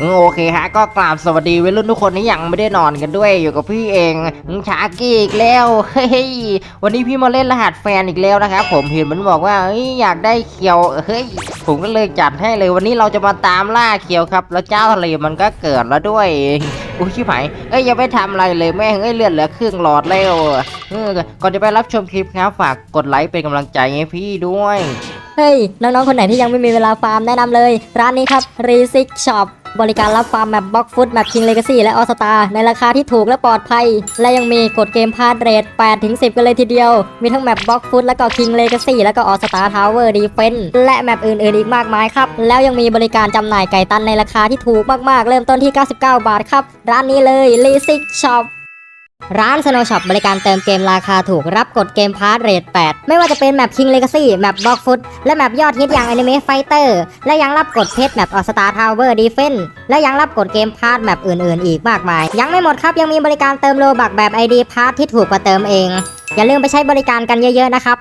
โอเคฮะก็กราบสวัสดีวัยรุ่นทุกคนที่ยังไม่ได้นอนกันด้วยอยู่กับพี่เองชากี้อีกแล้วเฮ้ยวันนี้พี่มาเล่นรหัสแฟนอีกแล้วนะครับผมเห็นมันบอกว่าเอ้ยอยากได้เขียวเฮ้ยผมก็เลยจัดให้เลยวันนี้เราจะมาตามล่าเขียวครับ แล้วเจ้าทะเลมันก็เกิดแล้วด้วยอุ้ยชิบหายเอ้ยยังไม่ทำอะไรเลยแม่งเอ้ยเลือดเหลือครึ่งหลอดแล้วก่อนจะไปรับชมคลิปครับฝากกดไลค์เป็นกำลังใจให้พี่ด้วยเฮ้ยน้องๆคนไหนที่ยังไม่มีเวลาฟาร์มแนะนำเลย ร้านนี้ครับ r e s i c Shop บริการรับฟาร์มแบบบล็อกฟุตแบบคิงเลกาซี่และออสตาในราคาที่ถูกและปลอดภัย และยังมีกดเกมพาดเรท8ถึง10 กันเลยทีเดียว มีทั้งแมปบล็อกฟุตแล้วก็คิงเลกาซี่แล้วก็ออสตาทาวเวอร์ดีเฟนและแมปอื่น ๆ อีกมากมายครับ แล้วยังมีบริการจำหน่ายไก่ตันในราคาที่ถูกมาก ๆ เริ่มต้นที่ 99 บาทครับ ร้านนี้เลยลีซิกช็อป ร้าน Snow Shop บริการเติมเกมราคาถูกรับกดเกมพาร์ทเรท 8 ไม่ว่าจะเป็นแมป King Legacy แมป Block Foot และแมปยอดฮิตอย่าง Anime Fighter และยังรับกดเพชรแมป All Star Tower Defense และยังรับกดเกมพาร์ทแมปอื่นๆ อีกมากมาย ยังไม่หมดครับยังมีบริการเติมโลบักแบบ ID พาร์ทที่ถูกกว่าเติมเอง อย่าลืมไปใช้บริการกันเยอะๆนะครับ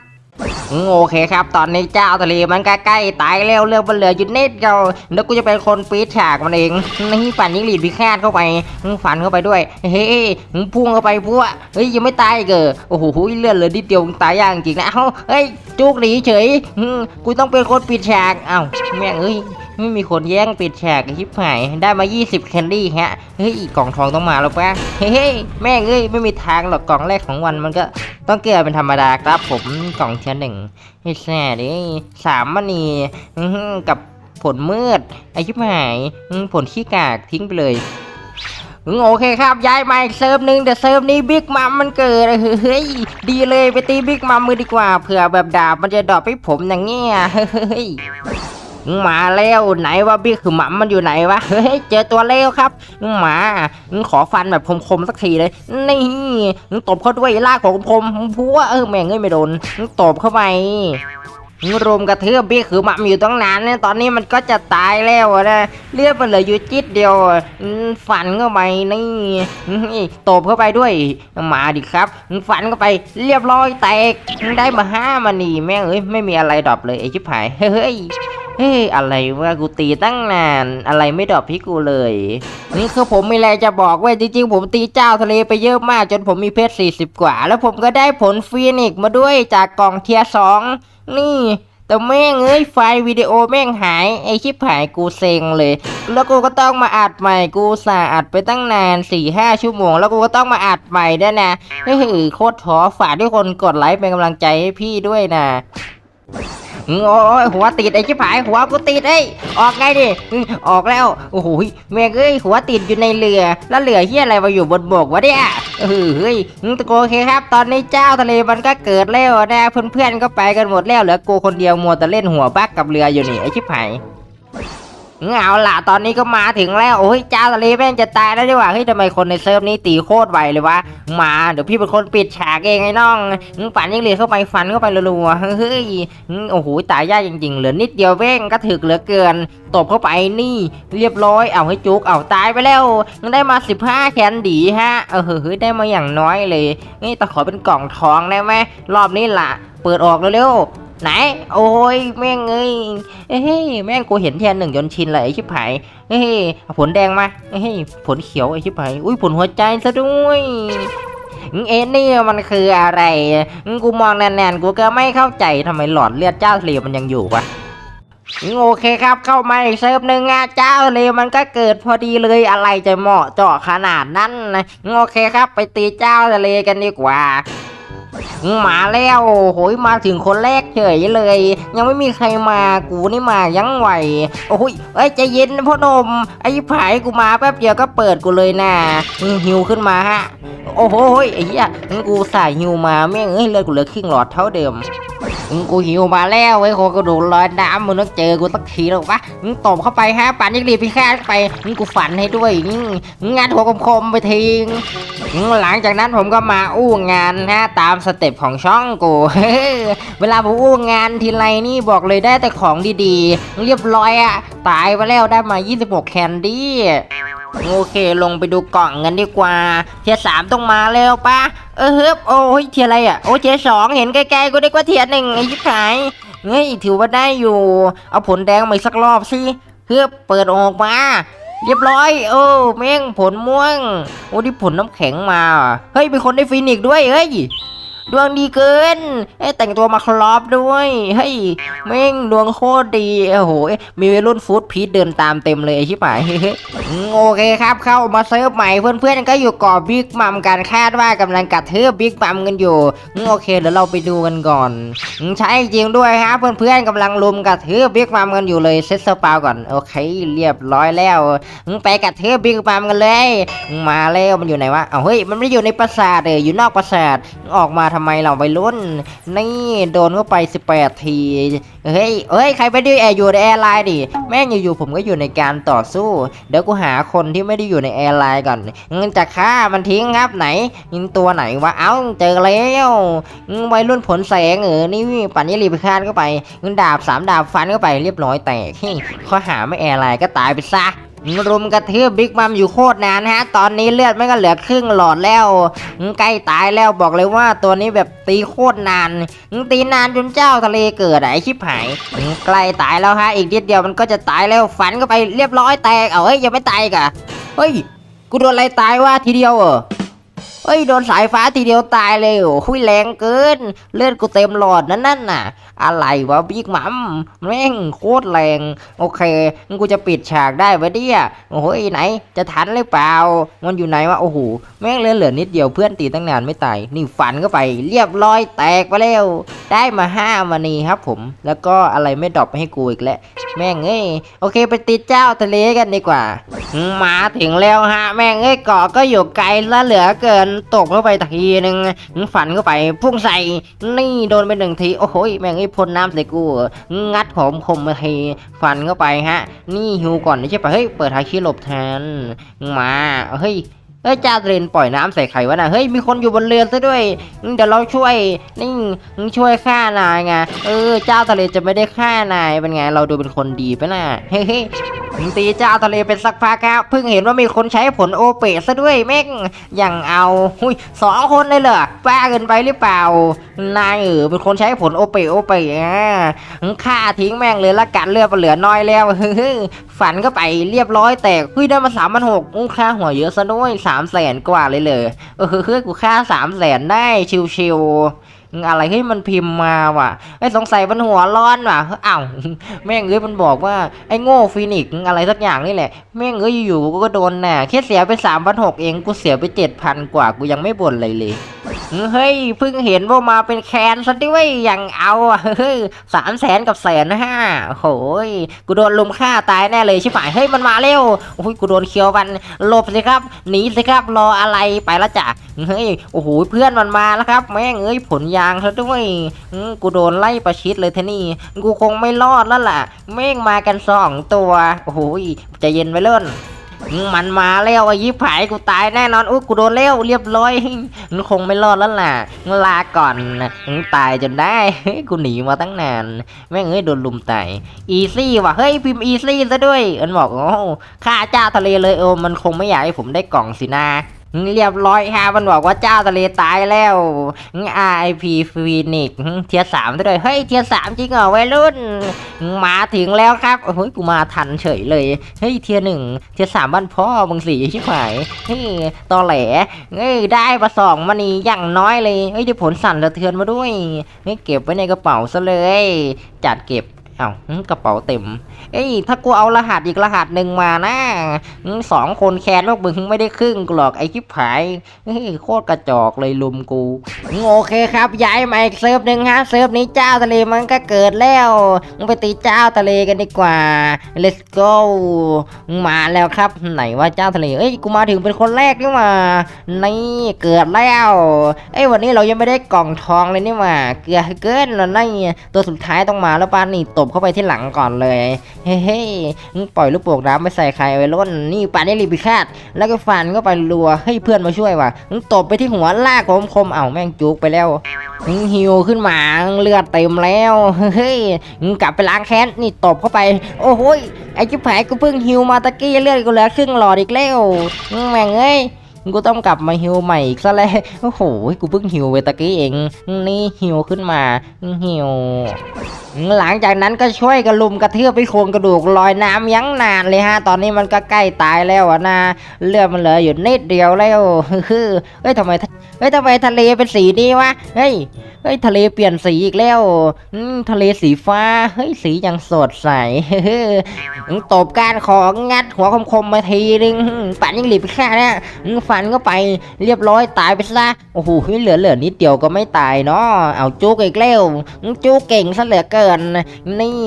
โอเคครับ ตอนนี้เจ้าทะเลมันใกล้ๆตายแล้วเรื่องมันเหลืออยู่นิดเดียวแล้วกูจะเป็นคนปีดฉากมันเองนี่ฝันยิงหลีดพิฆาตเข้าไปฝันเข้าไปด้วย เฮ้ยมุ่งเข้าไปพวกเฮ้ยยังไม่ตายอีกเกอโอ้โหเลือดเหลือนิดเดียวตายยากจริงนะเอ้าเฮ้ยจุกหนีเฉยกูต้องเป็นคนปิดฉากเอ้าแม่งเอ้ย ไม่มีคนแย่งปิดฉกไอชิบหายได้มา 20 แคนดี้ฮะ เฮ้ยกล่องทองต้องมาแล้วปะเฮ้ย แม่งเอ้ย ไม่มีทางหรอกกล่องแรกของวันมันก็ต้องเกลือเป็นธรรมดาครับผมกล่องเทียนหนึ่งไอ้แซ่ดิสามมณีกับผลมืด ไอชิบหาย ผลขี้กากทิ้งไปเลยโอเคครับ ย้ายมาอีกเซิร์ฟหนึ่งแต่เซิร์ฟนี้บิ๊กมัมมันเกิดเฮ้ยดีเลยไปตีบิ๊กมัมมือดีกว่าเผื่อแบบดาบมันจะดรอปให้ผมอย่างเงี้ยเฮ้ย มาแล้วไหนว่าบิ๊กคือหมัมมันอยู่ไหนวะเฮ้ยเจอตัวเลวครับมาขอฟันแบบคมๆสักทีเลย นี่ตบเขาด้วยลากของคมพัวเออแม่งเอ้ยไม่โดนตบเข้าไปรุมกระเทือบบี้คือหมัมอยู่ตั้งนานเนี่ยตอนนี้มันก็จะตายแล้วนะเลือดมันเหลืออยู่จิตเดียวอะอืมฟันเข้าไปนี่ตบเข้าไปด้วยมาดิครับฟันเข้าไปเรียบร้อยแตกได้มาห้ามานี่แม่งเอ้ยไม่มีอะไรดรอปเลยไอ้ชิบหายเฮ้ย เฮ้ยอะไรวะกูตีตั้งนาน อะไรไม่ดรอปพี่กูเลยนี่คือผมมีอะไรจะบอกเว้ยจริงๆผมตีเจ้าทะเลไปเยอะมากจนผมมีเพชร40 กว่า แล้วผมก็ได้ผลฟีนิกซ์มาด้วยจากกล่องเทียร์สองนี่ แต่แม่งเอ้ยไฟล์วิดีโอแม่งหายไอชิบหายกูเซ็งเลย แล้วกูก็ต้องมาอัดใหม่กูสาอัดไปตั้งนาน4ี่ห้าชั่วโมง แล้วกูก็ต้องมาอัดใหม่ด้วยนะเฮ้ยโคตรท้อฝากทุกคนกดไลค์เป็นกำลังใจให้พี่ด้วยนะ โอ้ยหัวติดไอ้ชิบหายหัวกูติดเอ้ยออกไงดิออกแล้วโอ้โหแม่เอ้ยหัวติดอยู่ในเรือ แล้วเรือเฮียอะไรมาอยู่บนบกวะเนี่ยเฮ้ยตะโกโอเคครับ ตอนนี้เจ้าทะเลมันก็เกิดแล้วนะเพื่อนๆก็ไปกันหมดแล้วเหลือกูคนเดียวมัวแต่เล่นหัวบักกับเรืออยู่นี่ไอ้ชิบหาย เอาล่ะตอนนี้ก็มาถึงแล้วโอ้ยจ้าทะเลแม่งจะตายแล้วดีกว่าเฮ้ยทำไมคนในเซิร์ฟนี้ตีโคตรไวเลยวะมาเดี๋ยวพี่เป็นคนปิดฉากเองไอ้น้องปั่นยิงเหลียเข้าไปฟันเข้าไปรัวๆเฮ้ยโอ้โหตายยากจริงๆเหลือนิดเดียวเว้งก็ถึกเหลือเกินตบเข้าไปนี่เรียบร้อยเอาให้จุกเอาตายไปแล้วได้มา 15 แคนดีฮะเออเฮ้ยได้มาอย่างน้อยเลยนี่แต่ขอเป็นกล่องทองได้ไหมรอบนี้ล่ะเปิดออกเร็วๆ ไหน โอ้ยแม่งเอ้ยเฮ้ยแม่งกูเห็นแทนหนึ่งจนชินเลยไอ้ชิบหายเฮ้ยผลแดงมาเฮ้ยผลเขียวไอ้ชิบหายอุ้ยผลหัวใจซะด้วยเอ็นนี่มันคืออะไร กูมองแน่นๆ กูก็ไม่เข้าใจทำไมหลอดเลือดเจ้าทะเลมันยังอยู่วะโอเคครับ เข้ามาอีกเซิร์ฟหนึ่งอะเจ้าทะเลมันก็เกิดพอดีเลยอะไรจะเหมาะเจาะขนาดนั้นนะโอเคครับ ไปตีเจ้าทะเลกันดีกว่า มาแล้วโหยมาถึงคนแรกเฉยเลย ยังไม่มีใครมากูนี่มายังไหวโอ้ยเอ้ยใจเย็นพ่อนมไอ้ผายกูมาแป๊บเดียวก็เปิดกูเลยนะหิวขึ้นมาฮะ โอ้โหไอ้เหี้ยกูใส่หิวมาแม่งเอ้ยเลือดกูเหลือครึ่งหลอดเท่าเดิม กูหิวมาแล้วไอ้ยโคกระดูกลอยน้ำมึงต้องเจอกูสักทีแล้ววะมึงตบเข้าไปฮะปันยิงรีบพี่แค่ไปมึงกูฝันให้ด้วยงานหัวคมๆไปทิ้งหลังจากนั้นผมก็มาอู้งานฮะตามสเต็ปของช่องกูเวลาผมอู้งานทีไรนี่บอกเลยได้แต่ของดีๆ เรียบร้อยอะตายไปแล้วได้มา 26 แคนดี้ โอเคลงไปดูกล่องกันดีกว่า เทียสามต้องมาแล้วปะเออเฮ้ยโอ้ยเทียอะไรอะโอ้เทียสองเห็นไกลๆก็ได้กว่าเทียหนึ่งไอ้ชิบหายเฮ้ยถือว่าได้อยู่ เอาผลแดงมาสักรอบสิเพื่อเปิดออกมา เรียบร้อยเออแม่งผลม่วงโอ้ที่ผลน้ำแข็งมาเฮ้ยเป็นคนได้ฟินิกด้วยเฮ้ย ดวงดีเกินเอ้แต่งตัวมาครอบด้วยเฮ้ยแม่งดวงโคตรดีโอ้โหมีวัยรุ่นฟู้ดพีทเดินตามเต็มเลยอ้ชิบหายโอเคครับเข้ามาเซิร์ฟใหม่เพื่อนๆก็อยู่กาะบิ๊กมัมกันคาดว่ากำลังกัดเทือบิ๊กมัมกันอยู่โอเคเดี๋ยวเราไปดูกันก่อนใช่จริงด้วยฮะเพื่อนๆกำลังลุมกัดเทือบิ๊กมัมกันอยู่เลยเซตสปาวก่อนโอเค เรียบร้อยแล้วไปกัดเทือบิ๊กมัมกันเลย มาแล้วมันอยู่ไหนวะเอาเฮ้ยมันไม่อยู่ในปราสาทเลยอยู่นอกปราสาทออกมาททำไมเราไปรุ่น นี่โดนเข้าไป 18 ที เฮ้ยเฮ้ย ใครไม่ได้แอร์อยู่ในแอร์ไลน์ดิ แม่งอยู่ๆผมก็อยู่ในการต่อสู้ เดี๋ยวกูหาคนที่ไม่ได้อยู่ในแอร์ไลน์ก่อนเงินจะฆ่ามันทิ้งครับไหนยิงตัวไหนวะ เอ้า เจอแล้ววัยรุ่นผลแสงเออ นี่ปั่นยี่รีบคาเข้าไปเงินดาบสามดาบฟันเข้าไปเรียบร้อยแตกเฮ้ยข้อหาไม่แอร์ไลน์ก็ตายไปซะ รุมกระทืบบิ๊กมัมอยู่โคตรนานฮะ ตอนนี้เลือดไม่ก็เหลือครึ่งหลอดแล้วใกล้ตายแล้วบอกเลยว่าตัวนี้แบบตีโคตรนานตีนานจนเจ้าทะเลเกิดไอชิบหายใกล้ตายแล้วฮะอีกนิดเดียวมันก็จะตายแล้วฝันก็ไปเรียบร้อยแตกเอาเฮ้ยยังไม่ตายกะเฮ้ยกูโดนอะไรตายวะทีเดียวเออ เฮ้ยโดนสายฟ้าทีเดียวตายเลยโอ้ยแรงเกิน เลือดกูเต็มหลอดนั่นนั่นน่ะ อะไรวะบิ๊กมัมแม่งโคตรแรง โอเคงั้นกูจะปิดฉากได้ไว้ดิอะโอ้โหไอ้ไหน จะทันหรือเปล่า มันอยู่ไหนวะโอ้โหแม่งเลือเหลือนิดเดียวเพื่อนตีตั้งนานไม่ตายนี่ฟันเข้าไปเรียบร้อยแตกไปแล้วได้มาห้ามานีครับผม แล้วก็อะไรไม่ดรอปให้กูอีกแล้วแม่งเอ้ยโอเคไปติดเจ้าทะเลกันดีกว่า มาถึงแล้วฮะ แม่งเอ้ยเกาะก็อยู่ไกลแล้วเหลือเกินตกเข้าไปทีนึงฝันเข้าไปพุ่งใส่นี่โดนไปหนึ่งทีโอ้โหแม่งไอ้พ่นน้ำใส่กู งัดผมคมมาทีฟันเข้าไปฮะ นี่ฮิวก่อนใช่ปะเฮ้ยเปิดฮาคิหลบแทนมาเฮ้ย ฮ้ยจ้าเรนปล่อยน้ำใส่ไข่วะนะเฮ้ยมีคนอยู่บนเรือซะด้วยเดี๋ยวเราช่วยนี่ช่วยฆ่านายไงเออเจ้าทะเลจะไม่ได้ฆ่านายเป็นไงเราดูเป็นคนดีไปะน่ะเฮ้ยตีเจ้าทะเลเป็นสักพักครับเพิ่งเห็นว่ามีคนใช้ผลโอเปะซะด้วยแม่งอย่างเอาหุยสองคนเลยเหรอบ้าเกินไปหรือเปล่านายเออเป็นคนใช้ผลโอเปะโอเปะอะฆ่าทิ้งแม่งเลยละกันเลือดเหลือน้อยแล้วฮึฝันก็ไปเรียบร้อยแตกเฮ้ยได้มาสามพันหกค่าหัวเยอะซะด้วยสามแสนกว่าเลยเลยเออเฮ้ยกูค่าสามแสนได้ชิวๆอะไรเฮ้ยมันพิมพ์มาว่ะไอ้สงสัยมันหัวร้อนว่ะอ้าวแม่งเอ้ยมันบอกว่าไอ้โง่ฟินิกซ์อะไรสักอย่างนี่แหละแม่งเอ้ยอยู่ๆกูก็โดนน่ะแค่เสียไปสามพันหกเองกูเสียไปเจ็ดพันกว่ากูยังไม่บ่นเลยเลย เฮ้ยเพิ่งเห็นว่ามาเป็นแคนซะด้วยอย่างเอาเฮ้ยสามแสนกับแสนห้าโอยกูโดนลุมฆ่าตายแน่เลยชิบหายเฮ้ยมันมาเร็วโอ้ยกูโดนเคียวมันหลบสิครับหนีสิครับรออะไรไปละจ้ะเฮ้ยโอ้โหเพื่อนมันมาแล้วครับ แม่งเอ้ยผลยางซะด้วยกูโดนไล่ประชิดเลยเทนี่กูคงไม่รอดแล้วล่ะแม่งมากันสองตัวโอ้โหใจะเย็นไว้เล่น มันมาแล้วไอ้ยิบหายกูตายแน่นอนอุ้ยกูโดนเล้วเรียบร้อยมันคงไม่รอดแล้วล่ะลาก่อนมึงตายจนได้กูหนีมาตั้งนาน แม่งเอ้ยโดนลุมตายอีซี่ว่ะเฮ้ยพิมพ์อีซี่ซะด้วยมันบอกโอ้ข้าเจ้าทะเลเลยโอ้มันคงไม่อยากให้ผมได้กล่องสินะ เรียบร้อยฮะมันบอกว่าเจ้าทะเลตายแล้ว RIP ฟีนิกเทียสามด้วยเฮ้ยเทียสามจริงเหรอวัยรุ่น มาถึงแล้วครับโอ้ยกูมาทันเฉยเลยเฮ้ยเทียหนึ่งเทียสามบ้านพ่อมึงสีชิบหายเฮ้ยตอแหลเฮ้ยได้มาสองมานี่อย่างน้อยเลยเฮ้ยได้ผลสั่นสะเทือนมาด้วยเฮ้ยเก็บไว้ในกระเป๋าซะเลย จัดเก็บ เอ้ากระเป๋าเต็ม เอ้ย ถ้ากูเอารหัสอีกรหัสหนึ่งมานะสองคนแคนพวกมึงไม่ได้ครึ่งกูหรอกไอ้ชิบหายเฮ้ยโคตรกระจอกเลยลุมกู โอเคครับย้ายมาอีกเซิร์ฟหนึ่งฮะเซิร์ฟนี้เจ้าทะเลมันก็เกิดแล้วมึงไปตีเจ้าทะเลกันดีกว่า let's go มาแล้วครับ ไหนว่าเจ้าทะเลเอ้ยกูมาถึงเป็นคนแรกนี่หว่านี่เกิดแล้วเอ้ยวันนี้เรายังไม่ได้กล่องทองเลยนี่หว่าเกือเกินแล้วนี่ตัวสุดท้ายต้องมาแล้วป้านี่ตบเข้าไปที่หลังก่อนเลย เฮ้ยปล่อยลูกโป่งน้ำไม่ใส่ใครไว้ล้นนี่ปาได้รีบไปคาด แล้วก็ฟันก็ไปรัวให้เพื่อนมาช่วยว่ะตบไปที่หัวลากผมคมเอ้าแม่งจุกไปแล้วหิวขึ้นมาเลือดเต็มแล้วเฮ้ยกลับไปล้างแค้นนี่ตบเข้าไป โอ้โหไอ้จิ๊บหายกูเพิ่งหิวมาตะกี้เลือดกูเหลือครึ่งหลอดอีกแล้วแม่งเอ้ย กูต้องกลับมาฮิวใหม่อีกซะแล้วโอ้โหกูเพิ่งฮิวไปตะกี้เอง นี่ฮิวขึ้นมาฮิวหลังจากนั้นก็ช่วยกระลุมกระเทือบไปโครงกระดูกลอยน้ำยั้งนานเลยฮะ ตอนนี้มันก็ใกล้ตายแล้วอะนะ เลือดมันเหลืออยู่นิดเดียวแล้วเฮ้ยทำไมเฮ้ยทำไมทะเลเป็นสีนี้วะเฮ้ยเฮ้ยทะเลเปลี่ยนสีอีกแล้วทะเลสีฟ้าเฮ้ยสียังสดใสตบการของงัดหัวคมๆมาทีนึงปันยิงหลีบไปแค่เนี้ยมึงฟันก็ไปเรียบร้อยตายไปซะโอ้โหเหลือเหลือนิดเดียวก็ไม่ตายเนาะเอาจุกอีกแล้วมึงจุกเก่งซะเหลือเกิน นี่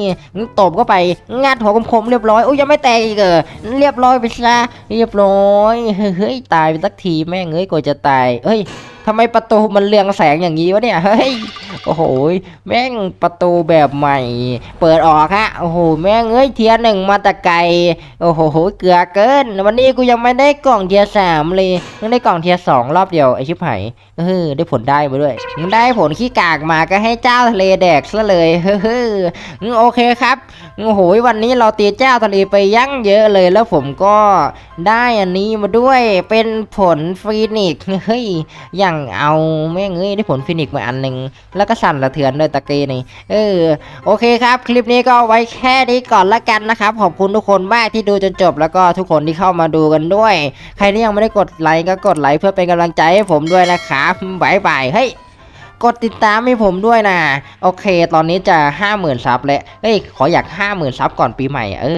ตบเข้าไปงัดหัวคมๆเรียบร้อยอุ้ยยังไม่แตกอีกเหรอเรียบร้อยไปซะเรียบร้อยเฮ้ยตายไปสักทีแม่งเอ้ยกว่าจะตายเฮ้ยำไมประตูมันเรืองแสงอย่างนี้วะเนี่ย เฮ้ย โอ้โห แม่งประตูแบบใหม่ เปิดออกฮะ โอ้โห แม่งเอ้ยเทียหนึ่งมาต่ไกโอ้โห เกลือเกิน วันนี้กูยังไม่ได้กล่องเทียสามเลยยังได้กล่องเทียสองรอบเดียวไอชิบหายเออได้ผลได้มาด้วยมึงได้ผลขี้กากมาก็ให้เจ้าทะเลแดกซะเลย เฮ้ออืมโอเคครับ โอ้โห วันนี้เราตีเจ้าทะเลไปยั่งเยอะเลย แล้วผมก็ได้อันนี้มาด้วย เป็นผลฟีนิกซ์ เฮ้ย อย่างเอาแม่งเอ้ยได้ผลฟีนิกมาอันหนึ่งแล้วก็สั่นสะเทือนด้วยตะเกีนี่เออโอเคครับ คลิปนี้ก็ไว้แค่นี้ก่อนละกันนะครับขอบคุณทุกคนมากที่ดูจนจบ แล้วก็ทุกคนที่เข้ามาดูกันด้วย ใครที่ยังไม่ได้กดไลค์ก็กดไลค์เพื่อเป็นกำลังใจให้ผมด้วยนะครับบายบายเฮ้ยกดติดตามให้ผมด้วยนะ โอเค ตอนนี้จะห้าหมื่นซับแล้วเฮ้ย ขออยากห้าหมื่นซับก่อนปีใหม่ เออ